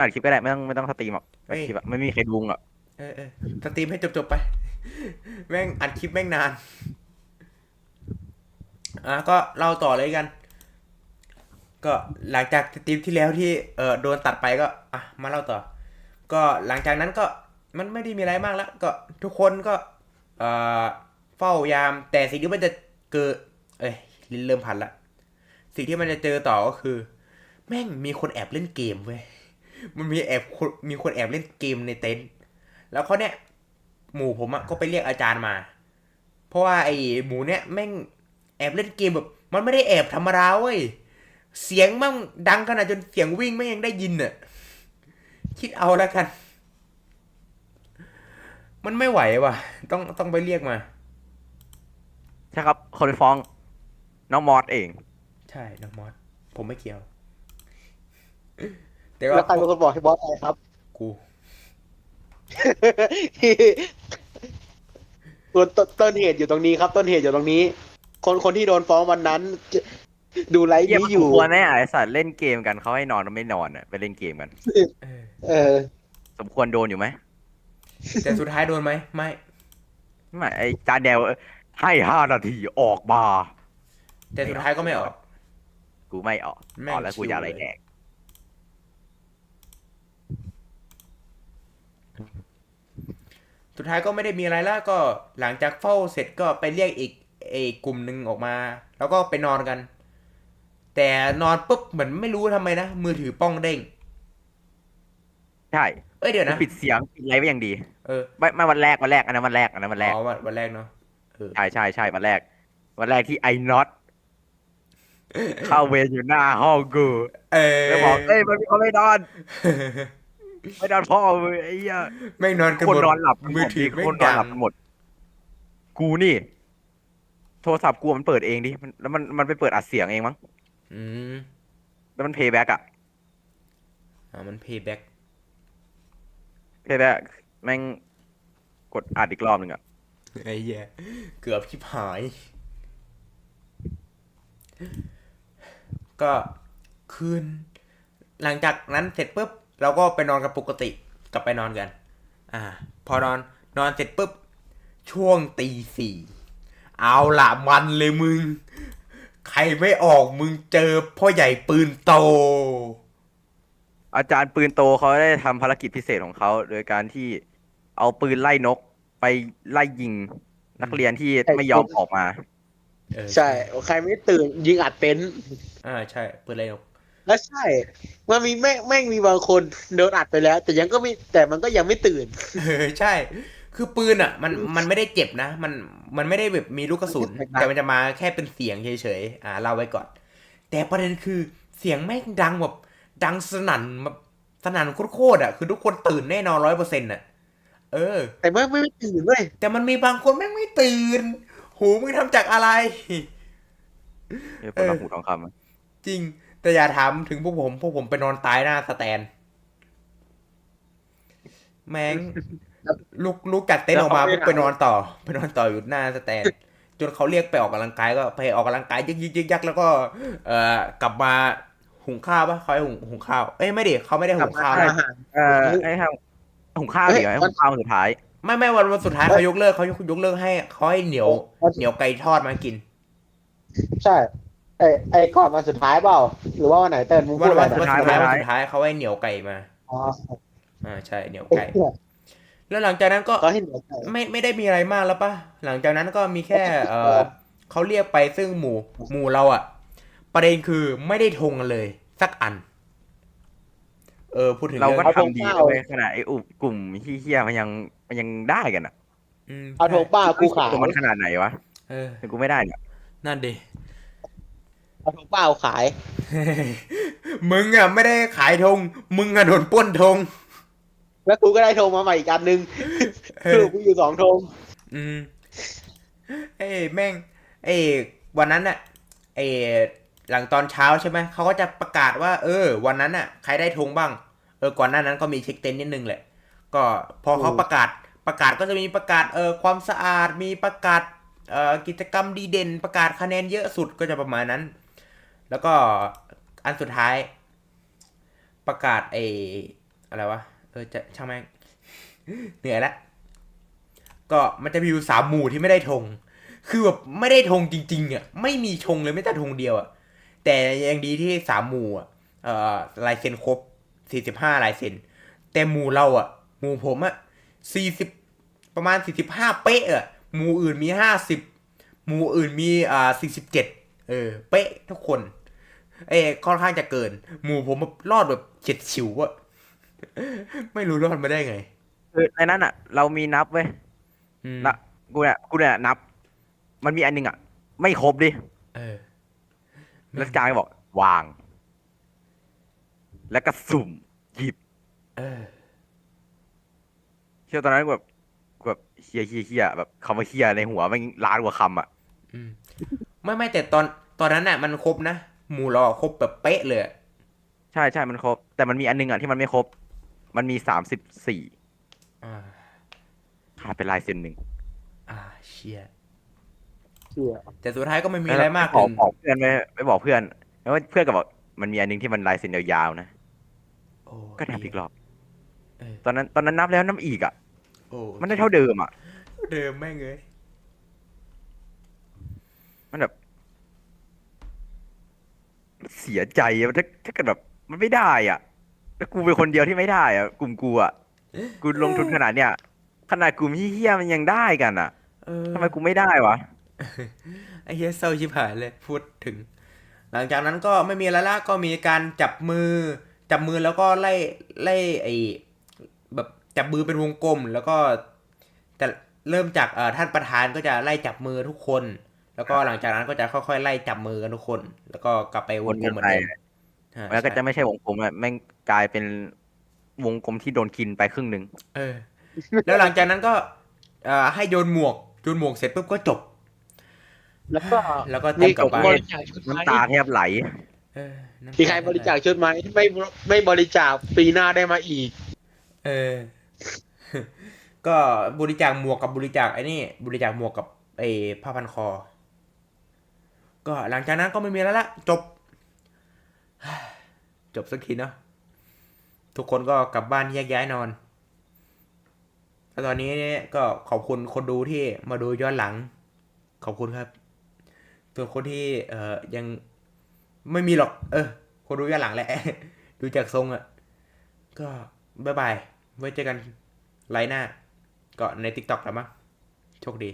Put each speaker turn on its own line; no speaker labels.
อัดคลิปก็ได้ไม่ต้องไม่ต้องสตรีมหรอก
เฮ้
อัด
ย
คลิปอะไม่มีใครดูหรอก
เออเออสตรีมให้จบๆไป แม่งอัดคลิปแม่งนาน อะก็เล่าต่อเลยกัน ก็หลังจากสตรีมที่แล้วที่เออโดนตัดไปก็ อะ มาเล่าต่อ ก็หลังจากนั้นก็มันไม่ได้มีอะไรมากแล้ว ก็ทุกคนก็ เอ่อเฝ้ายาม แต่สิ่งที่มันจะเกิด เอ้ยลิ้นเริ่มพันละ สิ่งที่มันจะเจอต่อก็คือ แม่งมีคนแอบเล่นเกมเว้ย มันมีแอบคนมีคนแอบเล่นเกมในเต็นท์แล้วเขาเนี่ยหมู่ผมอะก็ไปเรียกอาจารย์มา เพราะว่าไอ้หมูเนี่ยแม่งแอบเล่นเกมแบบ มันไม่ได้แอบธรรมดาเว้ยเสียงแมั่งดังขนาดจนเสียงวิ่งไม่งยังได้ยินอะคิดเอาแล้วกัน มันไม่ไหวว่ะ ต้องต้องไปเรียกมา
ใช่ครับ คนไปฟ้อง น้องมอสเอง
ใช่ น้องมอสผมไม่เกี่ยว แต่
แล้ว
ว่า
ใครเป็นคนบอกให้บอสอะไรครับ
กู
ตัวต้นต้นเหตุอยู่ตรงนี้ครับ ต้นเหตุอยู่ตรงนี้ คนคนที่โดนฟ้องวันนั้นจะดูไลฟ์
เยี่ยม
นี้อยู่
ควรแน่ไอสัตว์เล่นเกมกันเขาให้นอนแล้วไม่นอนอะไปเล่นเกมกัน
เออ
เออ
สมควรโดนอยู่ไหม
แต่สุดท้ายโดนไหมไม่
ไม่ไอจานแดวให้ห้านาทีออกมา
แต่สุดท้ายก็ไม่ออก
กูไม่ออก
แม่ง
ออกแล้วกูจะอะไร
ชิวเลย
แดก
สุดท้ายก็ไม่ได้มีอะไรแล้วก็หลังจากเฝ้าเสร็จก็ไปเรียกอีกเอกกลุ่มหนึ่งออกมา แล้วก็ไปนอนกัน แต่นอนปุ๊บเหมือนไม่รู้ทำไมนะ มือถือป้องเด้ง
ใช่
เอ้ยเดี๋ยวนะ
ปิดเสียงปิดอะไรไว้อย่างดี
เออ
ไม่ไม่วันแรกวันแรกอันนั้นวันแรกอันนั้นวันแรก
อ๋อวันวันแรกเนาะเออ
ใช่ใช่ใช่วันแรก วันแรกที่ไอ้น็อตเข้าเวรอยู่หน้าห้องกู
เออ
แล้วบอกเอ้ยมันมีคนไม่นอน ไม่นอนพ่อมึงไอ้เหี้ย
แม่งนอนกัน
คน
หมด
นอนหลับ
มือถือ
ค
แม่
น
ง
นอน
ดั
หลับ
ง
กันหมด กูนี่ โทรศัพท์กูมันเปิดเองดิมันแล้วมันมันไปเปิดอัดเสียงเองมั้ง
อืม
แล้วมันเพย์แบ็กอะ
อ่ามันเพย์แบ็ก
เพย์แบ็กแม่งกดอัดอีกรอบหนึ่งอะ
ไอ้เหี้ยเกือบชิบหาย ก็คืน หลังจากนั้นเสร็จปุ๊บ เราก็ไปนอนกันปกติกลับไปนอนกัน อ่า พอนอนนอนเสร็จปุ๊บ ช่วงตีสี่เอาละมันเลยมึง ใครไม่ออกมึงเจอพ่อใหญ่ปืนโต
อาจารย์ปืนโตเขาได้ทำภารกิจพิเศษของเขาโดยการที่เอาปืนไล่นกไปไล่ยิงนักเรียนที่ไม่ยอมออกมา
เออ
ใช่ ใครไม่ตื่นยิงอัดเต็นท์
อ่าใช่ปืนไรนก
แล้วใช่ มันมีแม่งแม่งมีบางคนโดนอัดไปแล้ว แต่ยังก็ไม่แต่มันก็ยังไม่ตื่น
เออใช่ คือปืนอะ มันมันไม่ได้เจ็บนะ มันมันไม่ได้แบบมีลูกกระสุน แต่มันจะมาแค่เป็นเสียงเฉยๆ อ่าเล่าไว้ก่อน แต่ประเด็นคือเสียงแม่งดังแบบดังสนั่นแบบสนั่นโคตรๆอะ คือทุกคนตื่นแน่นอนร้อยเปอร์เซ็นต์อะ เออ
แต่ไม่ไม่ไม่ตื่นเว้ย
แต่มันมีบางคนแม่งไม่ตื่น หูมึงทำจากอะไร
เออปลาหูทองคำอะ
จริง แต่อย่าถามถึงพวกผม พวกผมไปนอนตายหน้าสแตน แม่งลุกลุกจัดเต็นท์ออกมาปุ๊บไปนอนต่อ ไปนอนต่ออยู่หน้าสแตน จนเขาเรียกไปออกกำลังกายก็ไปออกกำลังกายยึกยึกยึกยักแล้วก็ เอ่อกลับมาหุงข้าวปะเขาให้หุงหุงข้าวเอ้ยไม่ดิเขาไม่ได้หุงข้าว
อา
นะ
หาร
เออไอ้ข้าวหุงข้าวเดี๋ยวให้หุงข้าวสุดท้าย
ไม่ไม่วันวันสุดท้ายเขายกเลิกเขายกเลิกให้เขาให้เหนียว
เอ้ย
เหนียวไก่ทอดมากิน
ใช่ ไอไอก่อนวันสุดท้ายเปล่า หรือว่าวันไหนเต้นมึง
วั
พู
น
ดอะไร
วัน
นะ
วันสุดท้าย
วั
วัน
นสุ
สุด
ด
ท้า
ท้ายย
เขาให้เหนียวไก่มา
อ๋อ
อ่าใช่เหนียว
ไอ้
ไก่
เหี้ย
แล้วหลังจากนั้นก็
ก็ให้เหนียวไก่
ไม่ไม่ได้มีอะไรมากแล้วปะหลังจากนั้นก็มีแค่ เออเขาเรียกไปซึ่งหมู่หมู่เราอะประเด็นคือไม่ได้ทงกันเลย สักอัน เออพูดถึง
เราก็
อง
ทำดีนะเว้ยขนาดไอ้อุบกลุ่มเฮี้ยๆมันยังมันยังได้กันอะ
อืม
เอาธงป้ากูขาย
ตัวมันขนาดไหนวะ
เออ
แต่กูไม่ได้เนี่ย
นั่นดิ
เอาธงป้ากูขาย
มึงอะไม่ได้ขายธงมึงอะโดนปล้นธง
แล้วกูก็ได้ธงมาใหม่อีกอันนึง
เอ
คือ
อ
กูอยู่สองธง
อืมเอ้ยแม่ง เอ้ยวันนั้นน่ะเอ้ยหลังตอนเช้าใช่ไหมเขาก็จะประกาศว่า เออ วันนั้นน่ะ ใครได้ธงบ้าง เออก่อนหน้านั้นก็มีเช็คเต็นท์นิดนึงแหละ ก็พอเขาประกาศประกาศก็จะมีประกาศเออความสะอาดมีประกาศเอ่อกิจกรรมดีเด่น ประกาศคะแนนเยอะสุดก็จะประมาณนั้น แล้วก็อันสุดท้าย ประกาศไออะไรวะ เออจะช่างแม่งเหนื่อยละก็มันจะมีอยู่สามหมู่ที่ไม่ได้ธงคือแบบไม่ได้ธงจริงๆอะไม่มีธงเลยไม่แต่ธงเดียวอะแต่ยังดีที่สามหมู่อะเอ่อลายเซ็นครบสี่สิบห้าลายเซ็นแต่หมู่เราอะหมู่ผมอะสี่สิบประมาณสี่สิบห้าเป๊ะอะหมู่อื่นมีห้าสิบหมู่อื่นมีอ่าสี่สิบเจ็ดเออ เป๊ะทุกคน เอ้ยค่อนข้างจะเกิน หมู่ผมแบบรอดแบบเฉียดฉิวอะไม่รู้รอดมาได้ไง
คือในนั้นอะ เรามีนับเว้ย
อืม
นะกูเนี่ยกูเนี่ยนับ มันมีอันหนึงอะ ไม่ครบดิ
เออ
แล้วจางก็บอก วาง แล้วก็สุ่มหยิบ
เออ
เชื่อตอนนั้นกูแบบกูแบบเฮียเฮียเฮียแบบคำว่าเฮียในหัวมันล้านกว่าคำอะ
อืมไม่ไม่แต่ตอนตอนนั้นน่ะ มันครบนะห มู่เราอะครบแบบเป๊ะเลยอะ
ใช่ใช่มันครบ แต่มันมีอันหนึงอะที่มันไม่ครบ มันมีสามสิบสี่
อ่า
ขาดเป็นลายเซ็นหนึ่ง
อ่าเชีย
เชี่ย
แต่สุดท้ายก็ไม่มีอะไรมาก
บ
ถึ
อก
ง
บอกเพื่อนไม่ไม่บอกเพื่อน แล้วเพื่อนก็บอกมันมีอันหนึงที่มันลายเซ็นยาวๆนะ
โอ้
ก็นับอีกรอบ
เออ
ตอนนั้นตอนนั้นนับแล้วนับอีกอะ
โอ้
มันได้เท่าเดิมอะ
เดิมแม่งเลย
มันแบบ เสียใจอะถ้าถ้าเกิดแบบมันไม่ได้อะ แล้วกูเป็นคนเดียวที่ไม่ได้อะ กลุ่มกูอะ กูลงทุนขนาดเนี้ย ขนาดกลุ่มเฮี้ยๆมันยังได้กันอะ
เออ
ทำไมกูไม่ได้วะ
ไอ้เฮียเศร้าชิบหายเลยพูดถึง หลังจากนั้นก็ไม่มีอะไรละก็มีการจับมือ จับมือแล้วก็ไล่ไล่ไอ้แบบจับมือเป็นวงกลม แล้วก็แต่เริ่มจากเอ่อท่านประธานก็จะไล่จับมือทุกคน แล้วก็หลังจากนั้นก็จะค่อยๆไล่จับมือกันทุกคน แล้วก็กลับไปวงกลมเหมือนเดิมอ่า
แล้วก็
ใช่
จะไม่ใช่วงกลมอะแม่งกลายเป็นวงกลมที่โดนกินไปครึ่งหนึ่ง
เออ แล้วหลังจากนั้นก็เอ่อให้โยนหมวกโยนหมวกเสร็จปุ๊บก็จบ
แล้วก็
แล้วก็เตรียมกลับบ้าน
บริจาคชุดไหม
น้ำตาแทบไหล
เออน้ำต
มีใครบริจาคชุดไหมไม่ไม่บริจาคปีหน้าได้มาอีก
เออ ก็บริจาคหมวกกับบริจาคไอ้นี่ บริจาคหมวกกับไอ้ผ้าพันคอ ก็หลังจากนั้นก็ไม่มีแล้วละจบ จบสักทีเนาะทุกคนก็กลับบ้านแยกย้ายนอนแล้วตอนนี้เนี่ยก็ขอบคุณคนดูที่มาดูย้อนหลัง ขอบคุณครับ ส่วนคนที่ เอ่อยังไม่มีหรอก เออ คนดูย้อนหลังแหละ ดูจากทรงอะ่ะก็บายบาย ไว้เจอกันไลน์หน้า ก็ใน TikTok แล้วมั้งโชคดี